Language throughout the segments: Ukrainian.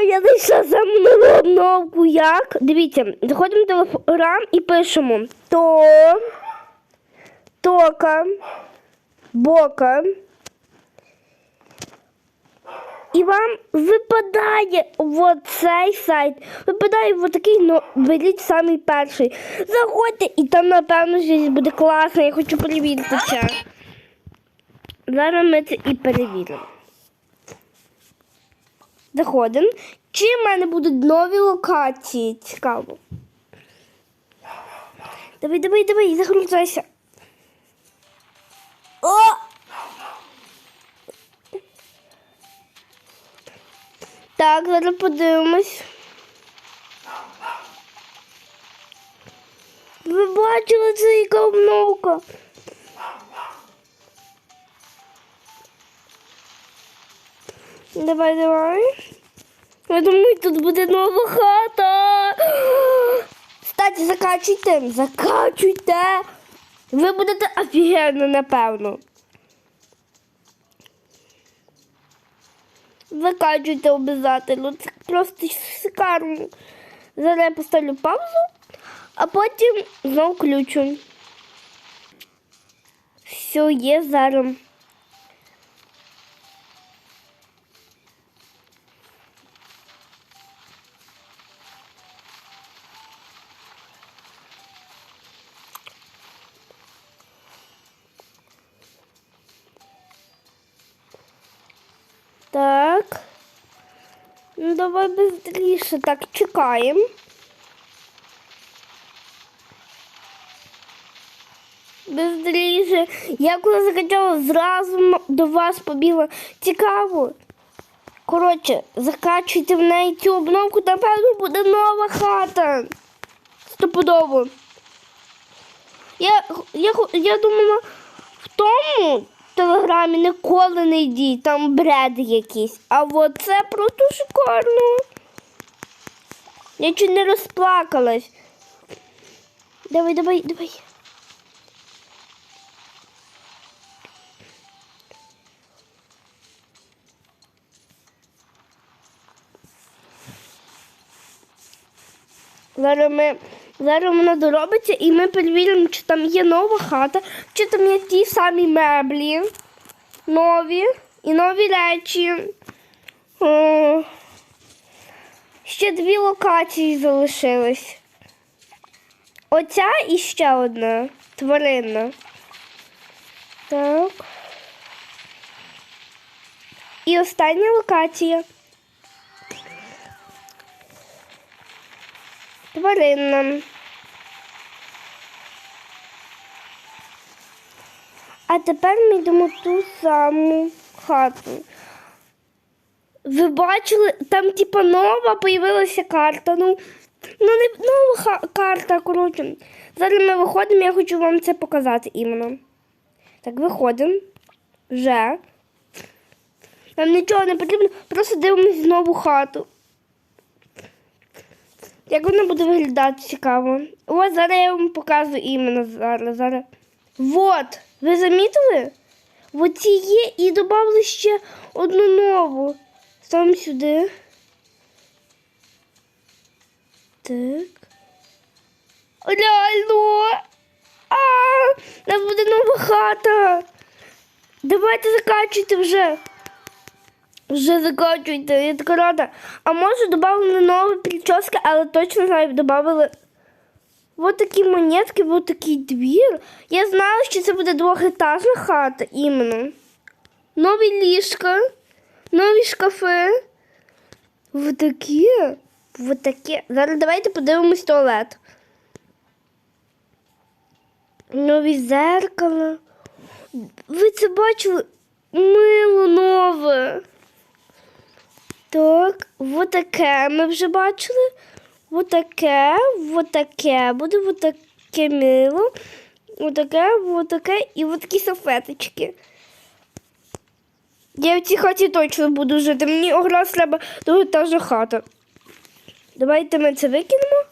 я знайшла саму нову обновку. Як? Дивіться, заходимо в телеграм і пишемо то тока бока. І вам випадає от цей сайт. Випадає от такий, ну беріть самий перший. Заходьте і там, напевно, щось буде класно. Я хочу перевірити це. Зараз ми це і перевіримо. Заходимо. Чи в мене будуть нові локації? Цікаво. Давай, давай, давай, загрузайся. О! Так, зараз подивимось. Ви бачили це яка обновка? Давай, давай. Я думаю, тут буде нова хата. Кстати, закачуйте, закачуйте. Ви будете офігенно, напевно. Закачуйте обов'язково. Це просто шикарно. Зараз я поставлю паузу, а потім знову включу. Все, є зараз. Так. Ну, давай быстріше. Так, чекаємо. Быстріше. Я коли закачала, зразу до вас побігла. Цікаво. Коротше, закачуйте в неї цю обновку, напевно, буде нова хата. Стопудово. Я, я, я думала, в тому телеграмі ніколи не йдіть, там бред якийсь. А от це просто шикарно. Я чуть не розплакалась. Давай, давай, давай. Зараз ми зараз вона доробиться і ми перевіримо, чи там є нова хата, чи там є ті самі меблі нові і нові речі. О, ще дві локації залишились. Оця і ще одна тваринна. Так. І остання локація. Тваринна. А тепер ми йдемо в ту саму хату. Ви бачили, там типа нова появилася карта. Ну, ну не нова карта, коротше. Зараз ми виходимо, я хочу вам це показати іменно. Так, виходимо. Вже. Нам нічого не потрібно, просто дивимось нову хату. Як вона буде виглядати цікаво. Ось зараз я вам показую іменно зараз. зараз. Вот, ви замітили? Вот ці є і додали ще одну нову. Ставимо сюди. Так. Реально. А, у нас буде нова хата. Давайте закачуйте вже. Вже закачуйте, я така рада. А може додали нові прически, але точно знаю, додали вот такі монетки, вот такий двір. Я знала, що це буде двохетажна хата іменно. Нові ліжка, нові шкафи. Вот такі. Вот такі. Зараз давайте подивимось туалет. Нові зеркала. Ви це бачили? Мило нове. Так, вот таке ми вже бачили. Вот таке, вот таке буде, вот таке мило. Вот таке, вот таке і вот такі салфеточки. Я в цій хаті точно буду жити. Мені якраз треба двохетажна хата. Давайте ми це викинемо.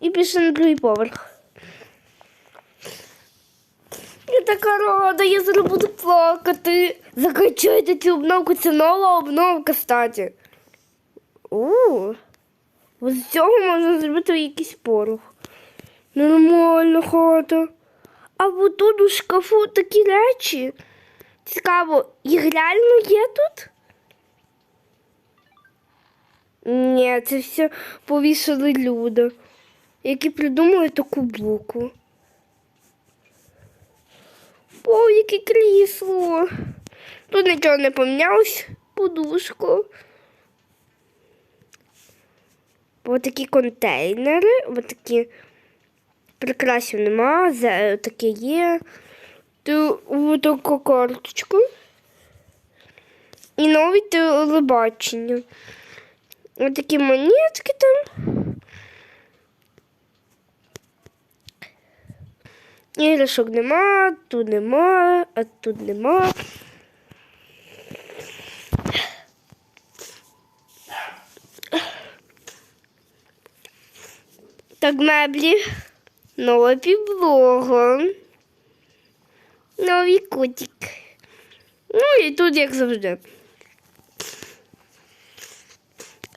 І пішли на другий поверх. Я така рада, я зараз буду плакати. Закачайте цю обновку, це нова обновка, кстати. У. З цього можна зробити якийсь порох. Нормальна хата. А от тут у шкафу такі речі. Цікаво, їх реально є тут? Ні, це все повісили люди, які придумали таку блоку. О, яке крісло. Тут нічого не помінялось, подушку. Ось такі контейнери, ось прикрасів нема, таке є. Ось таку карточку. І нове телебачення. Ось такі монетки там. Іграшок нема, тут нема, а тут нема. Так, меблі. Нова підлога. Новий котик. Ну і тут, як завжди.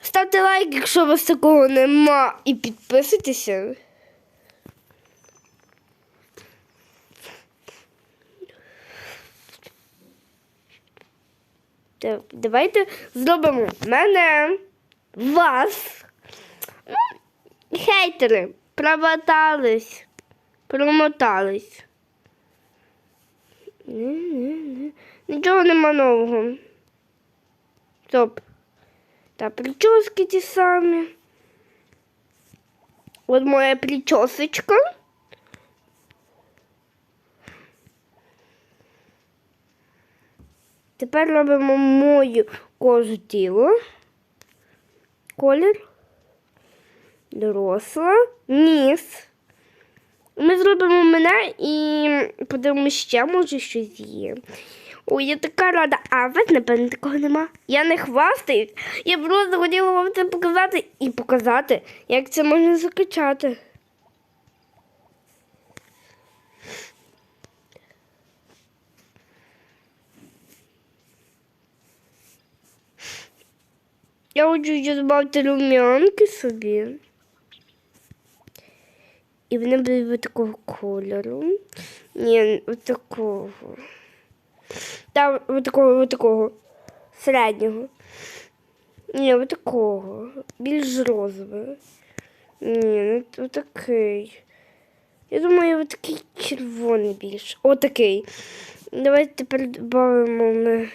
Ставте лайк, якщо у вас такого нема, і підписуйтеся. Давайте зробимо мене, вас. Хейтери промотались, промотались. Нічого нема нового. Стоп. Та прически ті самі. От моя причосочка. Тепер робимо мою кожу тіло. Колір. Доросла. Ніс. Ми зробимо мене і подивимося ще, може, щось є. Ой, я така рада. А у вас, напевно, такого нема. Я не хвастаюсь. Я просто хотіла вам це показати і показати, як це можна закачати. Я хочу додати рум'янки собі. І вони будуть такого кольору. Ні, ось такого. Там ось такого. Середнього. Ні, ось такого. Більш розового. Ні, ось такий. Я думаю, ось такий червоний більш. Отакий. Давайте тепер додамо ми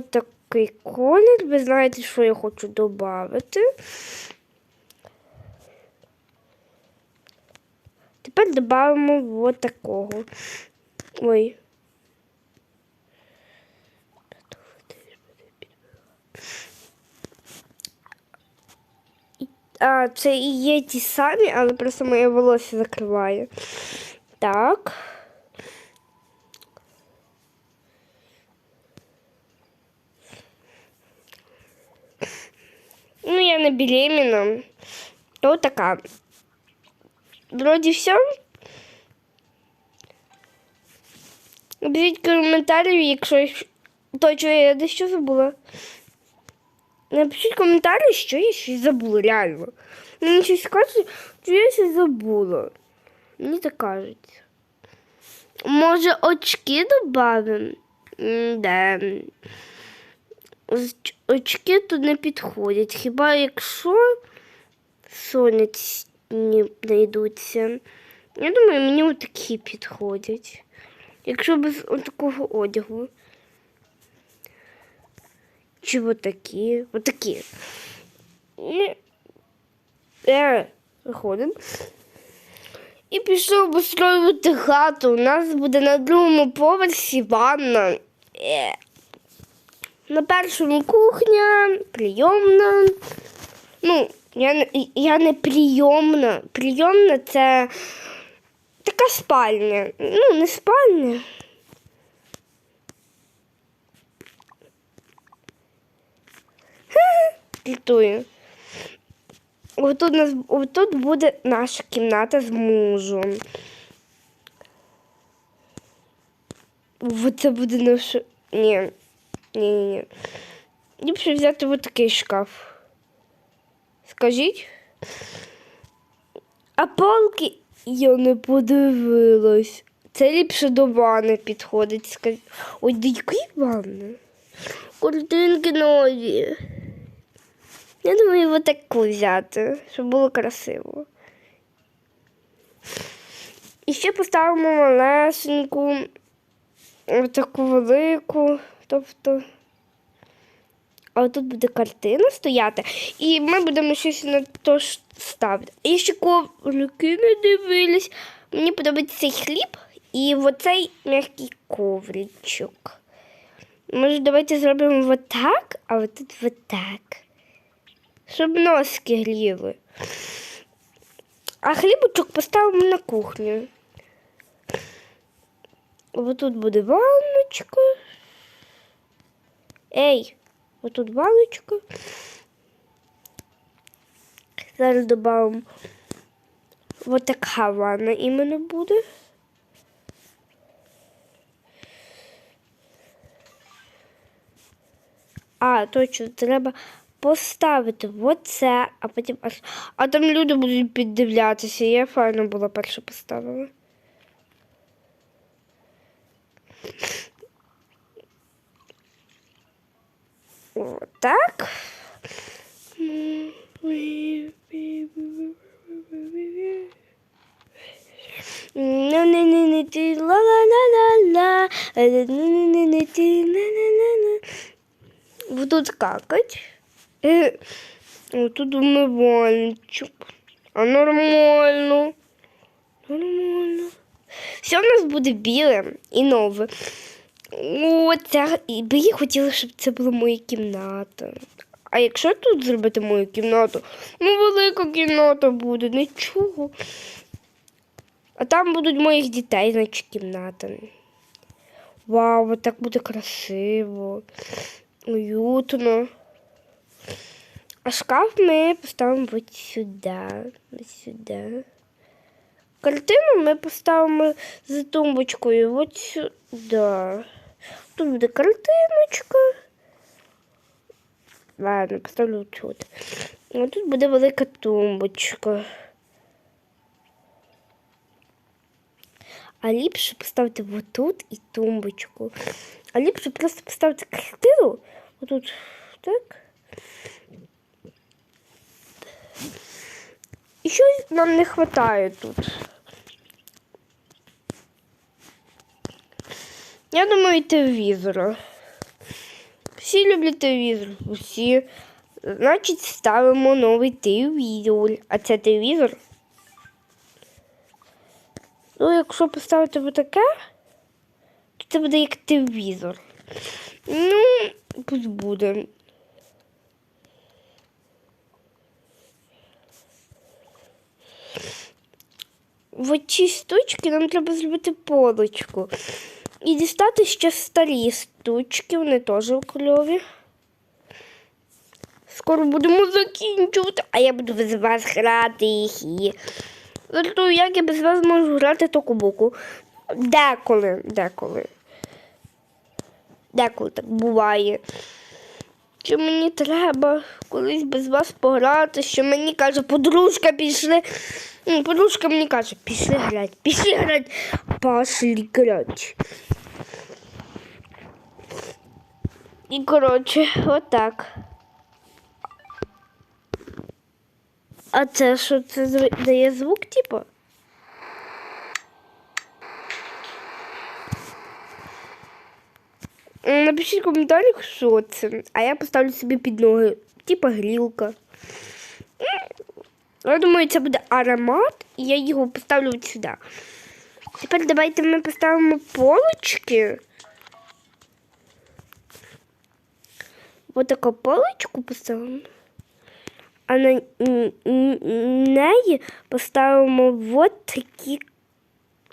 такий колір. Ви знаєте, що я хочу додати. Тепер додамо вот такого. Ой. А, це і є ті самі, але просто моє волосся закриває. Так. Ну, я не беременна. То така. Вроді все. Напишіть коментарі, якщо точно я дещо забула. Напишіть коментарі, що я щось забула, реально. Мені щось кажуть, що я щось забула. Мені так кажуть. Може, очки додамо? Да. Очки тут не підходять. Хіба якщо сонячні знайдуться. Я думаю, мені отакі підходять. Якщо без такого одягу. Чи отакі? Отакі. І... Е, виходимо. І пішов обустроювати хату. У нас буде на другому поверсі ванна. Е. На першому кухня, прийомна. Ну, я, я не прийомна. Прийомна це така спальня. Ну, не спальня. Літую. Отут, нас, отут буде наша кімната з мужем. Це буде наша. Ні. Ні, ні, ні. ліпше взяти ось такий шкаф. Скажіть. А полки я не подивилась. Це ліпше до ванни підходить. Скаж... Ой, до якої ванни? Картинки нові. Я думаю, ось таку взяти, щоб було красиво. І ще поставимо малесеньку, таку велику, тобто. А тут буде картина стояти, і ми будемо щось на то ставити. І ще коврики не дивились. Мені подобається цей хліб і оцей м'який ковричок. Може, давайте зробимо отак, а отут отак. Щоб носки гріли. А хлібочок поставимо на кухню. Отут буде ванночка. Ей, отут ванночка. Зараз додамо вот така ванна іменно буде. А, точно, треба поставити оце, а потім аж. А там люди будуть піддивлятися. Я файно була перша поставила. На на Будуть какать. Е, Тут умивальничок. А нормально. Нормально. Все у нас буде біле і нове. О, ця... би я хотіла, щоб це була моя кімната. А якщо тут зробити мою кімнату, ну велика кімната буде, нічого. А там будуть моїх дітей, значить, кімната. Вау, так буде красиво, уютно. А шкаф ми поставимо от сюди. Ось сюди. Картину ми поставимо за тумбочкою от сюди. Тут буде картиночка. Ладно, поставлю тут. А тут буде велика тумбочка. А ліпше поставити отут і тумбочку. А ліпше просто поставити картину. Отут так. І щось нам не вистачає тут. Я думаю, телевізора. Всі люблять телевізор. Усі. Значить, ставимо новий телевізор. А це телевізор. Ну, якщо поставити отаке, то це буде як телевізор. Ну, пусть буде. В цій штучці нам треба зробити полочку. І дістати ще старі штучки, вони теж кльові. Скоро будемо закінчувати, а я буду без вас грати. І... Зато як я без вас можу грати току боку. Деколи, деколи. Деколи так буває. Що мені треба колись без вас пограти, що мені каже, подружка пішли. Ну, Подружка мені каже, пішли грати, пішли грати, пішли грати. І коротше, отак. А це що це дає звук, типу? Напишіть в коментарях, що це. А я поставлю собі під ноги, типа грілка. Я думаю, це буде аромат, і я його поставлю от сюди. Тепер давайте ми поставимо полочки. Ось таку полочку поставимо. А на неї поставимо от такі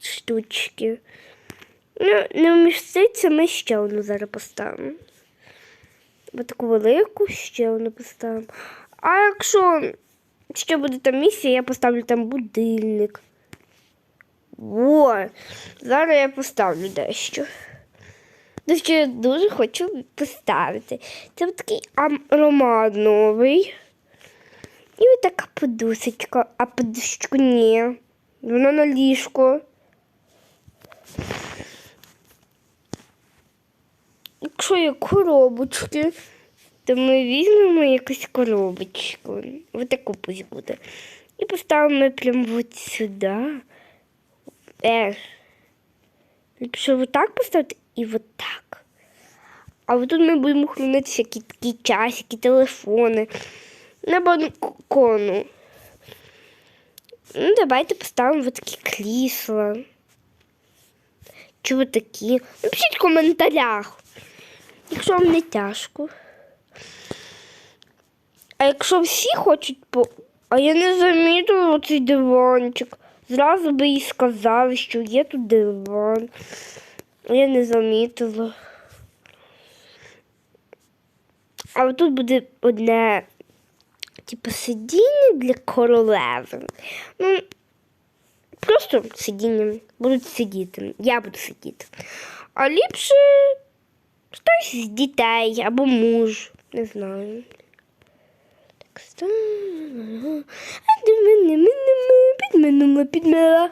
штучки. Ну, не вміститься, ми ще одну зараз поставимо. Ось таку велику ще одну поставимо. А якщо ще буде там місія, я поставлю там будильник. Во, зараз я поставлю дещо. то що я дуже хочу поставити. Це такий аромат новий. І ось така подусочка, а подушечку ні. Вона на ліжко. Якщо є коробочки, то ми візьмемо якусь коробочку. Ось таку пусть буде. І поставимо прямо от сюди. Е, Ліпше отак поставити і отак. А от тут ми будемо хранити всякі такі часики, телефони на балкону. Ну, давайте поставимо от такі крісла. Чи от такі. Напишіть в коментарях, якщо вам не тяжко. А якщо всі хочуть по. А я не замітила оцей диванчик. Зразу би їй сказали, що є тут диван. А я не замітила. А тут буде одне, типу, сидіння для королеви. Ну, просто сидіння. Будуть сидіти. Я буду сидіти. А ліпше Хтось з дітей або муж, не знаю. Так, Підминула, підмила.